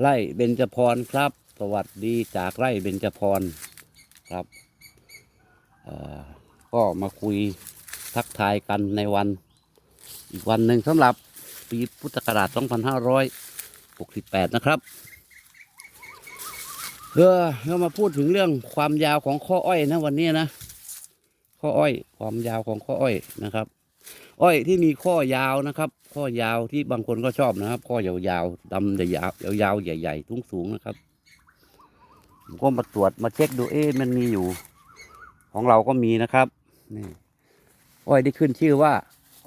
ไร่เบญจพรครับ สวัสดีจากไร่เบญจพรครับก็มาคุยทักทายกันในวันอีกวันหนึ่งสำหรับปีพุทธศักราช 2568 นะครับเออเรามาพูดถึงเรื่องความยาวของข้ออ้อยนะวันนี้นะ ข้ออ้อย ความยาวของข้ออ้อยนะครับ อ้อยที่มีข้อยาวนะครับ ข้อยาวที่บางคนก็ชอบนะครับ ข้อยาวๆดำยาวๆยาวๆใหญ่ๆสูงนะครับผมก็มาตรวจมาเช็คดูเอ๊ะมันมีอยู่ ของเราก็มีนะครับนี่อ้อยที่ขึ้นชื่อว่า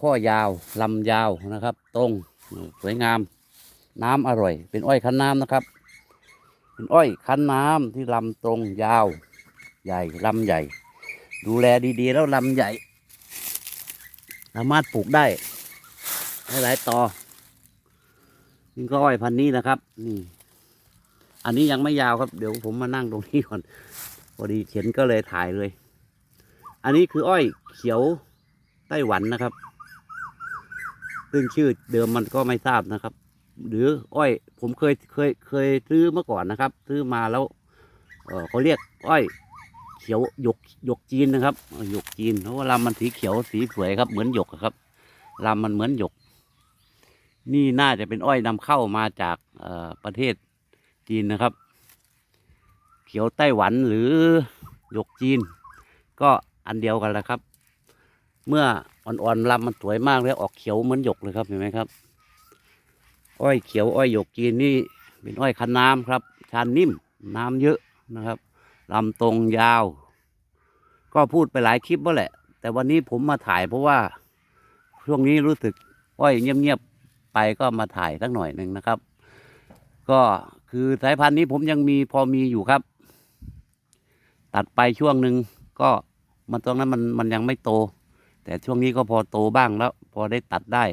ข้อยาวลำยาวนะครับ ตรงสวยงาม น้ำอร่อย เป็นอ้อยคั้นน้ำนะครับ เป็นอ้อยคั้นน้ำที่ลำตรงยาว ใหญ่ลำใหญ่ ดูแลดีๆแล้วลำใหญ่ สามารถปลูกได้หลายๆต่อนี่ก็อ้อยพันนี้นะครับ นี่ อันนี้ยังไม่ยาวครับ เดี๋ยวผมมานั่งตรงนี้ก่อนพอดีเข็นก็เลยถ่ายเลย อันนี้คืออ้อยเขียวไต้หวันนะครับ ซึ่งชื่อเดิมมันก็ไม่ทราบนะครับ หรืออ้อย ผมเคยเคยเคยซื้อเมื่อก่อนนะครับ ซื้อมาแล้วเเขาเรียกอ้อย เขียวหยกหยกจีนนะครับหยกจีนเพราะว่าลำมันสีเขียวสีสวยครับ เหมือนหยกครับลำมันเหมือนหยก นี่น่าจะเป็นอ้อยนำเข้ามาจากประเทศจีนนะครับ เขียวไต้หวันหรือหยกจีน ก็อันเดียวกันแหละครับ เมื่ออ่อนๆลำมันสวยมากแล้วออกเขียวเหมือนหยกเลยครับเห็นไหมครับ อ้อยเขียวอ้อยหยกจีนนี่เป็นอ้อยคันน้ำครับ ชานนิ่มน้ำเยอะนะครับ ลำตรงยาว ก็พูดไปหลายคลิปว่าแหละ แต่วันนี้ผมมาถ่ายเพราะว่าช่วงนี้รู้สึกอ้อยเงียบๆไปก็มาถ่ายสักหน่อยหนึ่งนะครับ ก็คือสายพันธุ์นี้ผมยังมีพอมีอยู่ครับ ตัดไปช่วงหนึ่งก็มันตรงนั้นมันมันยังไม่โต แต่ช่วงนี้ก็พอโตบ้างแล้ว พอได้ตัดได้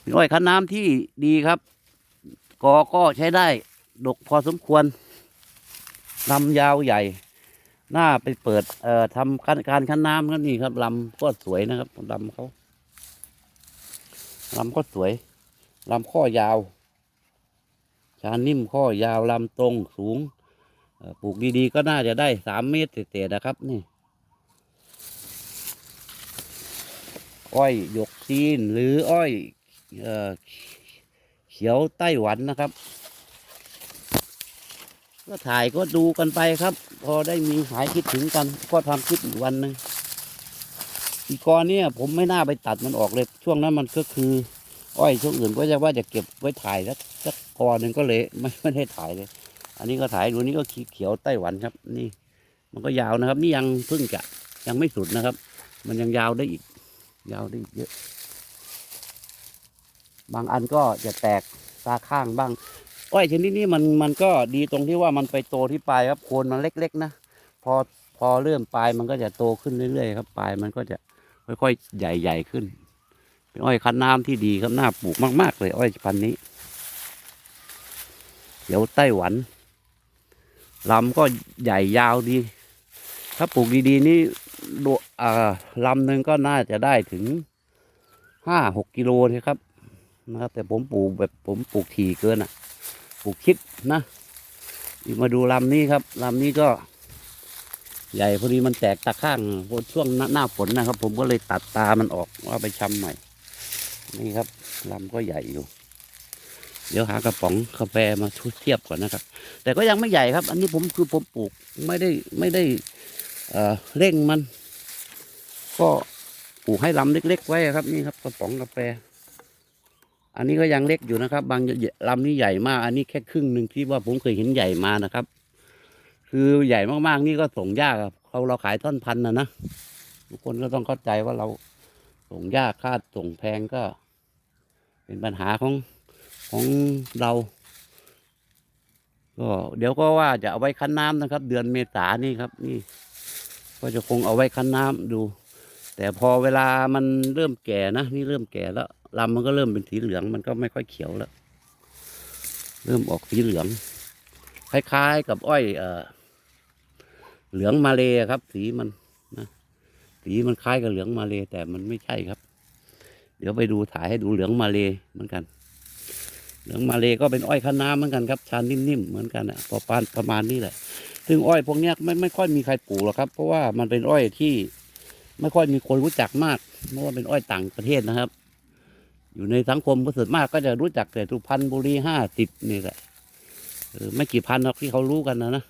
เป็นอ้อยคันน้ำที่ดีครับ กอก็ใช้ได้ ดกพอสมควร ลำยาวใหญ่ หน้าไปเปิด เอ่อทำการการคั้นน้ำก็นี่ครับลำก็สวยนะครับลำเขาลำก็สวยลำข้อยาวชานิ่มข้อยาวลำตรงสูงปลูกดีๆ ก็น่าจะได้สามเมตรเศษๆนะครับ นี่อ้อยหยกจีนหรืออ้อยเออเขียวไต้หวันนะครับ ก็ถ่ายก็ดูกันไปครับ พอได้มีหายคิดถึงกัน ก็ทำคลิปอีกวันหนึ่งอีกกอเนี่ยผมไม่น่าไปตัดมันออกเลย ช่วงนั้นมันก็คือ อ้อยช่วงอื่นก็จะว่าจะเก็บไว้ถ่ายสักสักกอหนึ่งก็เลยไม่ไม่ได้ถ่ายเลย อันนี้ก็ถ่ายดูนี่ก็เขียวไต้หวันครับ นี่ มันก็ยาวนะครับ นี่ยังเพิ่งจะยังไม่สุดนะครับ มันยังยาวได้อีก ยาวได้อีกเยอะ บางอันก็จะแตกตาข้างบ้าง อ้อยชนิดนี้มันมันก็ดีตรงที่ว่ามันไปโตที่ปลายครับโคนมันเล็ก ๆ นะพอพอเริ่มปลายมันก็จะโตขึ้นเรื่อยๆครับปลายมันก็จะค่อยๆใหญ่ๆขึ้น เป็นอ้อยคันน้ำที่ดีครับน่าปลูกมาก ๆ เลย อ้อยพันธุ์นี้ เดี๋ยวไต้หวันลำก็ใหญ่ยาวดี ถ้าปลูกดีๆนี่โดอ่าลำหนึ่งก็น่าจะได้ถึงห้าหกกิโลนะครับนะครับ แต่ผมปลูกแบบผมปลูกถี่เกินอะ ลูกคิดนะมาดูลำนี้ครับลำนี้ก็ ใหญ่พอดีมันแตกตาข้างพอช่วงหน้าหน้าฝนนะครับ ผมก็เลยตัดตามันออกว่าไปชำใหม่ นี่ครับลำก็ใหญ่อยู่ เดี๋ยวหากระป๋องกาแฟมาเทียบก่อนนะครับ แต่ก็ยังไม่ใหญ่ครับ อันนี้ผมคือผมปลูกไม่ได้ไม่ได้เเร่งมัน ก็ปลูกให้ลำเล็ก ๆ ไว้ครับ นี่ครับกระป๋องกาแฟ อันนี้ก็ยังเล็กอยู่นะครับ บางลำนี้ใหญ่มาก อันนี้แค่ครึ่งหนึ่งที่ว่าผมเคยเห็นใหญ่มานะครับ คือใหญ่มากๆนี่ก็ส่งยากอะเราเราขายท่อนพันนะนะทุกคนก็ต้องเข้าใจว่าเราส่งยากค่าส่งแพงก็ เป็นปัญหาของของเรา ก็เดี๋ยวก็ว่าจะเอาไว้คั้นน้ำนะครับ เดือนเมษานี่ครับ นี่ ก็จะคงเอาไว้คั้นน้ำดู แต่พอเวลามันเริ่มแก่นะนี่เริ่มแก่แล้ว ลำมันก็เริ่มเป็นสีเหลือง มันก็ไม่ค่อยเขียวแล้ว เริ่มออกสีเหลือง คล้ายๆ กับอ้อยเออเหลืองมาเลยครับ สีมันนะสีมันคล้ายกับเหลืองมาเลยแต่มันไม่ใช่ครับ เดี๋ยวไปดูถ่ายให้ดูเหลืองมาเลยเหมือนกัน เหลืองมาเลยก็เป็นอ้อยคันน้ำเหมือนกันครับชานนิ่มๆเหมือนกันอะประมาณประมาณนี้แหละ ซึ่งอ้อยพวกเนี้ยไม่ไม่ค่อยมีใครปลูกหรอกครับ เพราะว่ามันเป็นอ้อยที่ไม่ค่อยมีคนรู้จักมากเพราะว่าเป็นอ้อยต่างประเทศนะครับ อยู่ในสังคมก็ส่วนมากก็จะรู้จักแต่สุพรรณบุรีห้าสิบนี่แหละไม่กี่พันหรอกที่เขารู้กันนะนะ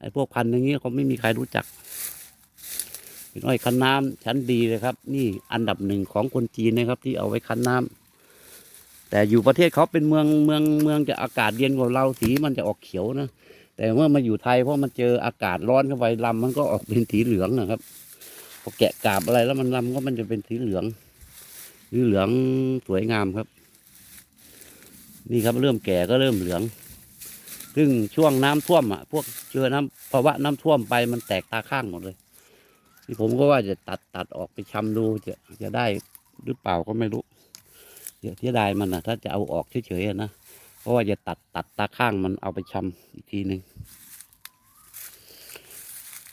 ไอ้พวกพันอย่างนี้เขาไม่มีใครรู้จักเป็นอ้อยคั้นน้ำชั้นดีเลยครับ นี่อันดับหนึ่งของคนจีนนะครับ ที่เอาไว้คั้นน้ำแต่อยู่ประเทศเขาเป็นเมืองเมืองเมืองจะอากาศเย็นกว่าเราสีมันจะออกเขียวนะแต่เมื่อมาอยู่ไทยเพราะมันเจออากาศร้อนเข้าไปลำมันก็ออกเป็นสีเหลืองนะครับพอแกะกาบอะไรแล้วมันลำก็มันจะเป็นสีเหลือง สีเหลืองสวยงามครับ นี่ครับเริ่มแก่ก็เริ่มเหลือง ซึ่งช่วงน้ำท่วมอะ พวกเจอน้ำภาวะน้ำท่วมไปมันแตกตาข้างหมดเลยที่ผมก็ว่าจะตัดตัดออกไปชำดูจะจะได้หรือเปล่าก็ไม่รู้เดี๋ยวที่ได้มันนะถ้าจะเอาออกเฉยๆนะเพราะว่าจะตัดตัดตาข้างมันเอาไปชำอีกทีหนึ่ง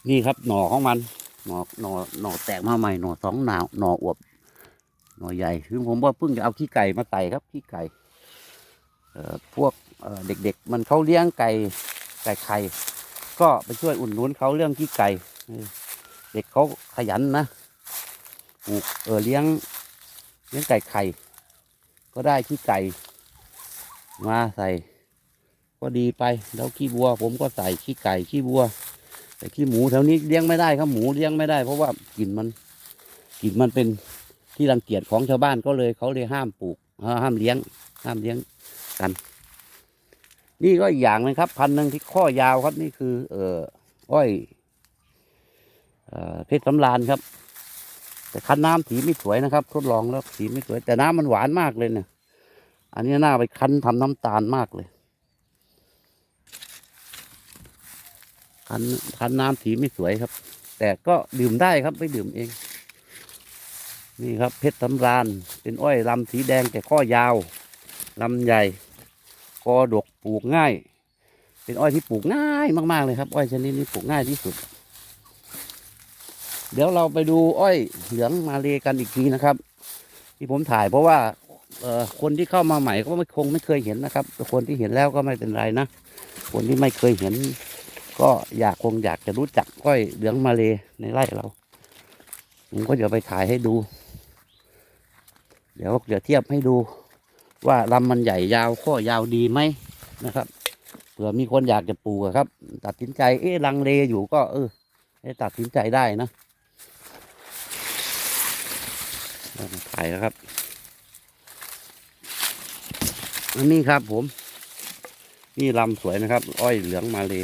นี่ครับหน่อของมันหน่อหน่อหน่อแตกมาใหม่หน่อสองหน่อหน่ออวบ หน่อใหญ่คือผมว่าเพิ่งจะเอาขี้ไก่มาใส่ครับขี้ไก่พวกเเด็กๆ มันเขาเลี้ยงไก่ไก่ไข่ก็ไปช่วยอุ่นนุนเขาเรื่องขี้ไก่เด็กเขาขยันนะปลูกเออเลี้ยงเลี้ยงไก่ไข่ ก็ได้ขี้ไก่ มาใส่ ก็ดีไปแล้วขี้บัว ผมก็ใส่ขี้ไก่ขี้บัวแต่ขี้หมูแถวนี้เลี้ยงไม่ได้ครับหมูเลี้ยงไม่ได้ เพราะว่ากลิ่นมันกลิ่นมันเป็น ที่รังเกียจของชาวบ้านก็เลยเขาเลยห้ามปลูกห้ามเลี้ยง ห้ามเลี้ยงกัน นี่ก็อีกอย่างนึงครับ พันธุ์หนึ่งที่ข้อยาวครับนี่คือ เอ่ออ้อยเอ่อเพชรสำราญครับ แต่คั้นน้ำสีไม่สวยนะครับ ทดลองแล้วสีไม่สวย แต่น้ำมันหวานมากเลยเนี่ยอันนี้น่าไปคั้นทำน้ำตาลมากเลยคั้นคั้นน้ำสีไม่สวยครับ แต่ก็ดื่มได้ครับไปดื่มเอง นี่ครับเพชรสำราญเป็นอ้อยลำสีแดงแต่ข้อยาวลำใหญ่คอดกปลูกง่าย เป็นอ้อยที่ปลูกง่ายมาก ๆ เลยครับ อ้อยชนิดนี้ปลูกง่ายที่สุด เดี๋ยวเราไปดูอ้อยเหลืองมาเลกันอีกทีนะครับ ที่ผมถ่ายเพราะว่าคนที่เข้ามาใหม่ก็ไม่คงไม่เคยเห็นนะครับแต่คนที่เห็นแล้วก็ไม่เป็นไรนะ คนที่ไม่เคยเห็น ก็อยากคงอยากจะรู้จักอ้อยเหลืองมาเลในไร่เรา ผมก็จะไปถ่ายให้ดู เดี๋ยวเดี๋ยวเทียบให้ดูว่าลำมันใหญ่ยาวข้อยาวดีไหมนะครับเผื่อมีคนอยากจะปลูกครับ ตัดสินใจเอ๊ะลังเลอยู่ก็ เออให้ตัดสินใจได้นะถ่ายแล้วครับอันนี้ครับผม นี่ลำสวยนะครับ อ้อยเหลืองมาเลย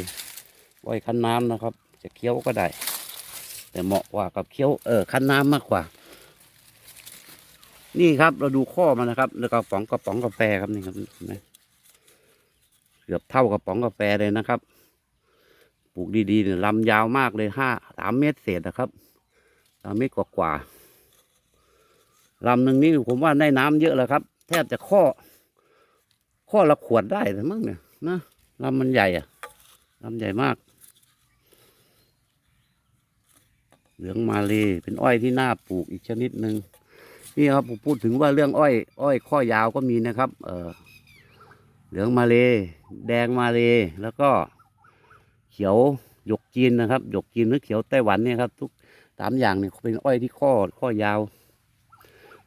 อ้อยคั้นน้ำนะครับ จะเคี้ยวก็ได้ แต่เหมาะกว่ากับเคี้ยวเออคั้นน้ำมากกว่า นี่ครับเราดูข้อมันนะครับแล้วก็ป๋องกระป๋องกาแฟครับนี่ครับเห็นไหมเกือบเท่ากระป๋องกาแฟเลยนะครับ ปลูกดีๆเนี่ยลำยาวมากเลยห้าสามเมตรเศษนะครับสามเมตรกว่าๆลำหนึ่งนี่ผมว่าได้น้ำเยอะแล้วครับ แทบจะข้อ ข้อละขวดได้แต่มั้งเนี่ยนะลำมันใหญ่อะลำใหญ่มาก เหลืองมาเลยเป็นอ้อยที่น่าปลูกอีกชนิดหนึ่ง นี่ครับผมพูดถึงว่าเรื่องอ้อย อ้อยข้อยาวก็มีนะครับ เออเหลืองมาเลยแดงมาเลยแล้วก็เขียวหยกจีนนะครับ หยกจีนหรือเขียวไต้หวันเนี่ยครับ ทุกสามอย่างเนี่ยเป็นอ้อยที่ข้อข้อยาว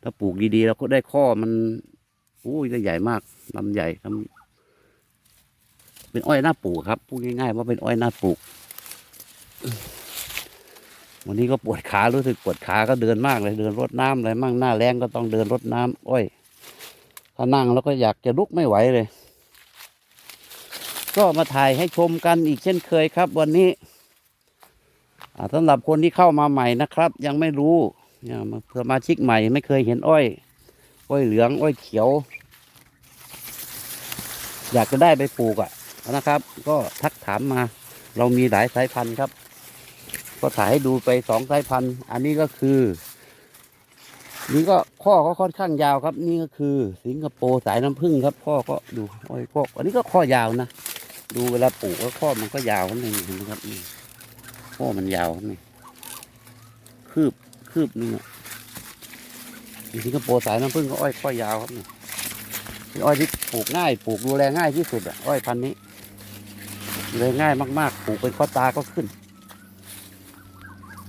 ถ้าปลูกดีๆแล้วก็ได้ข้อมันอุ้ยได้ใหญ่มากลำใหญ่ลำเป็นอ้อยหน้าปลูกครับพูดง่ายๆว่าเป็นอ้อยหน้าปลูก วันนี้ก็ปวดขารู้สึกปวดขาก็เดินมากเลยเดินรดน้ำอะไรมั่งหน้าแรงก็ต้องเดินรดน้ำอ้อยถ้านั่งแล้วก็อยากจะลุกไม่ไหวเลย ก็มาถ่ายให้ชมกันอีกเช่นเคยครับ วันนี้อ่าสำหรับคนที่เข้ามาใหม่นะครับ ยังไม่รู้เนี่ยมาสมาชิกใหม่ไม่เคยเห็นอ้อย อ้อยเหลือง อ้อยเขียว อยากจะได้ไปปลูกอะ่ะนะครับ ก็ทักถามมา เรามีหลายสายพันธุ์ครับ ก็ถ่ายให้ดูไปสองสายพันธุ์ อันนี้ก็คือ นี่ก็ข้อก็ค่อนข้างยาวครับ นี่ก็คือ สิงคโปร์สายน้ำผึ้งครับข้อก็ดูอ้อยข้ออันนี้ก็ข้อยาวนะดูเวลาปลูกแล้วข้อมันก็ยาวนี่เห็นไหมครับนี่ข้อมันยาวนี่คืบคืบนึงอะนี่สิงคโปร์สายน้ำผึ้งก็อ้อยข้อยาวครับนี่เป็นอ้อยที่ปลูกง่ายปลูกดูแลง่ายที่สุดอะอ้อยพันธุ์นี้ดูแลง่ายมาก ๆ ปลูกเป็นข้อตาก็ขึ้น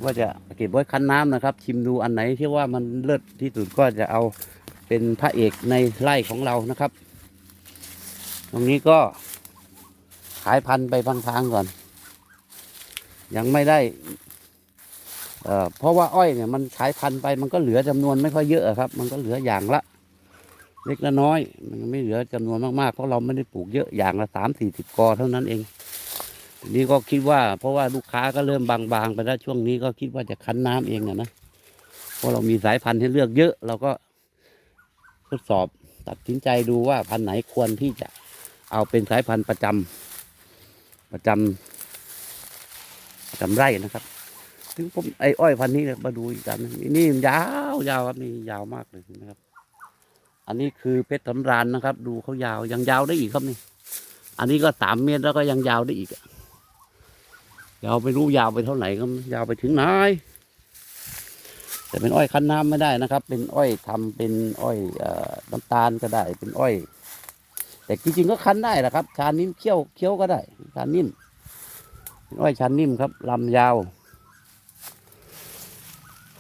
ว่าจะเก็บไว้คั้นน้ำนะครับ ชิมดูอันไหนที่ว่ามันเลิศที่สุดก็จะเอาเป็นพระเอกในไร่ของเรานะครับ ตรงนี้ก็ขายพันธุ์ไปพังๆก่อน ยังไม่ได้เอ่อเพราะว่าอ้อยเนี่ยมันขายพันธุ์ไปมันก็เหลือจำนวนไม่ค่อยเยอะครับ มันก็เหลืออย่างละ เล็กละน้อย มันไม่เหลือจำนวนมากๆเพราะเราไม่ได้ปลูกเยอะอย่างละสามสี่สิบกอเท่านั้นเอง ทีนี้ก็คิดว่า เพราะว่าลูกค้าก็เริ่มบางๆไปแล้วช่วงนี้ก็คิดว่าจะคั้นน้ำเองอะนะเพราะเรามีสายพันธุ์ให้เลือกเยอะ เราก็ทดสอบตัดสินใจดูว่าพันธุ์ไหนควรที่จะเอาเป็นสายพันธุ์ประจำประจำประจำไร่นะครับ ถึงผมไอ้อ้อยพันธุ์นี้เนี่ยมาดูอีกอันนึงนี่มันยาวยาวครับนี่ยาวมากเลยนะครับ อันนี้คือเพชรสำราญนะครับ ดูเขายาวยังยาวได้อีกครับนี่ อันนี้ก็สามเมตรแล้วก็ยังยาวได้อีกอะ ยาวไปรู้ยาวไปเท่าไหร่ก็ยาวไปถึงไหนแต่เป็นอ้อยคั้นน้ำไม่ได้นะครับ เป็นอ้อยทำเป็นอ้อยน้ำตาลก็ได้ เป็นอ้อย แต่จริงๆก็คั้นได้แหละครับ ชานิ่มเคี้ยวเคี้ยวก็ได้ ชานิ่มเป็นอ้อยชานิ่มครับลำยาว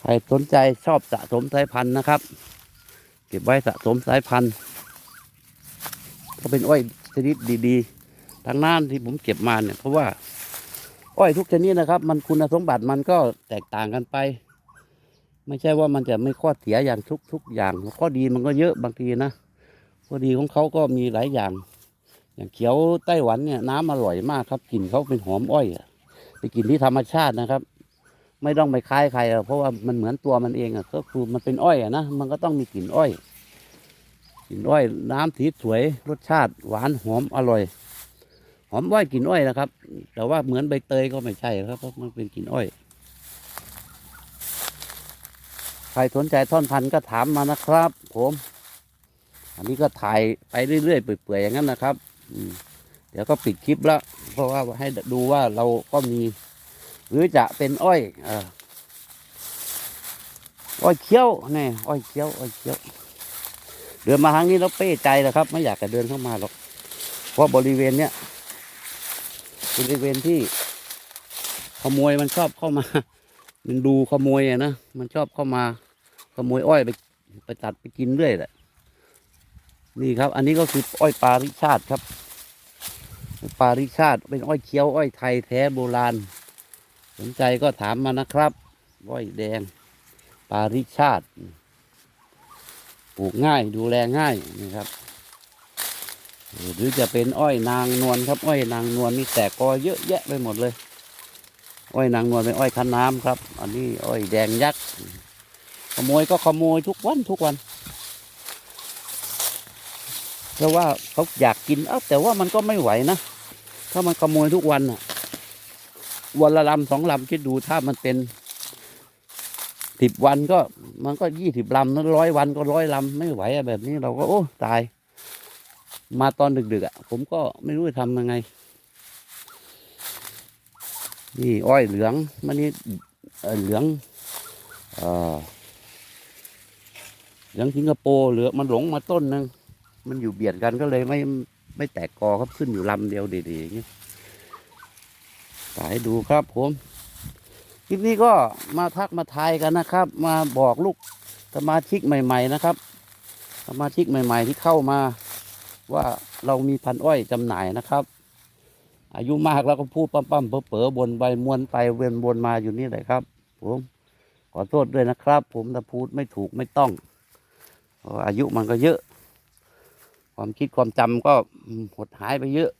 ใครสนใจชอบสะสมสายพันธุ์นะครับ เก็บไว้สะสมสายพันธุ์ ก็เป็นอ้อยชนิดดี ๆทางน่านที่ผมเก็บมาเนี่ยเพราะว่า อ้อยทุกชนิดนะครับ มันคุณสมบัติมันก็แตกต่างกันไป ไม่ใช่ว่ามันจะไม่ข้อเสียอย่างทุกทุกอย่าง ข้อดีมันก็เยอะบางทีนะข้อดีของเขาก็มีหลายอย่าง อย่างเขียวไต้หวันเนี่ยน้ำอร่อยมากครับกลิ่นเขาเป็นหอมอ้อยอะเป็นกลิ่นที่ธรรมชาตินะครับ ไม่ต้องไปคล้ายใครเพราะว่ามันเหมือนตัวมันเองอะก็คือมันเป็นอ้อยอะนะมันก็ต้องมีกลิ่นอ้อยกลิ่นอ้อยน้ำสีสวยรสชาติหวานหอมอร่อย อมอ้อยกลิ่นอ้อยนะครับ แต่ว่าเหมือนใบเตยก็ไม่ใช่ครับเพราะมันเป็นกลิ่นอ้อยใครสนใจท่อนพันธุ์ก็ถามมานะครับ ผม อันนี้ก็ถ่ายไปเรื่อยๆเปื่อยๆอย่างนั้นนะครับเดี๋ยวก็ปิดคลิปแล้ว เพราะว่าให้ดูว่าเราก็มี หรือจะเป็นอ้อยอ้อยเคี้ยวนี่อ้อยเคี้ยวอ้อยเคี้ยว เดินมาทางนี้แล้วเป้ใจแล้วครับ ไม่อยากจะเดินเข้ามาหรอกเพราะบริเวณเนี้ย บริเวณที่ขโมยมันชอบเข้ามา มันดูขโมยอะนะมันชอบเข้ามาขโมยอ้อยไปไปตัดไปกินเรื่อยแหละ นี่ครับ อันนี้ก็คืออ้อยปาริชาติครับปาริชาติเป็นอ้อยเคี้ยวอ้อยไทยแท้โบราณ สนใจก็ถามมานะครับ อ้อยแดง ปาริชาติปลูกง่ายดูแลง่ายนะครับ หรือจะเป็นอ้อยนางนวลครับ อ้อยนางนวลนี่แตกกอเยอะแยะไปหมดเลย อ้อยนางนวลเป็นอ้อยคันน้ำครับ อันนี้อ้อยแดงยักษ์ขโมยก็ขโมยทุกวันทุกวันเพราะว่าเขาอยากกินเอ้าแต่ว่ามันก็ไม่ไหวนะ ถ้ามันขโมยทุกวันอะ วันละลำสองลำคิดดูถ้ามันเป็นสิบวันก็มันก็ยี่สิบลำนะร้อยวันก็ร้อยลำไม่ไหวอะแบบนี้เราก็โอ้ตาย มาตอนดึกๆอะ ผมก็ไม่รู้จะทำยังไง นี่อ้อยเหลืองมันนี่เออเหลืองเออเหลืองสิงคโปร์เหลืองมันหลงมาต้นนึงมันอยู่เบียดกันก็เลยไม่ไม่แตกกอครับขึ้นอยู่ลำเดียวดีๆอย่างนี้สายดูครับผมคลิปนี้ก็มาทักมาทายกันนะครับ มาบอกลูกสมาชิกใหม่ ๆ นะครับ สมาชิกใหม่ ๆ ที่เข้ามา ว่าเรามีพันอ้อยจำหน่ายนะครับ อายุมากแล้วก็พูดปั๊มๆเป๋อๆบนใบมวนไปเวียนบนมาอยู่นี่แหละครับ ผมขอโทษด้วยนะครับ ผมถ้าพูดไม่ถูกไม่ต้อง อายุมันก็เยอะ ความคิดความจำก็หดหายไปเยอะ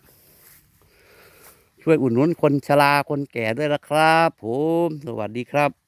ช่วยอุดหนุนคนชราคนแก่ด้วยนะครับ ผมสวัสดีครับ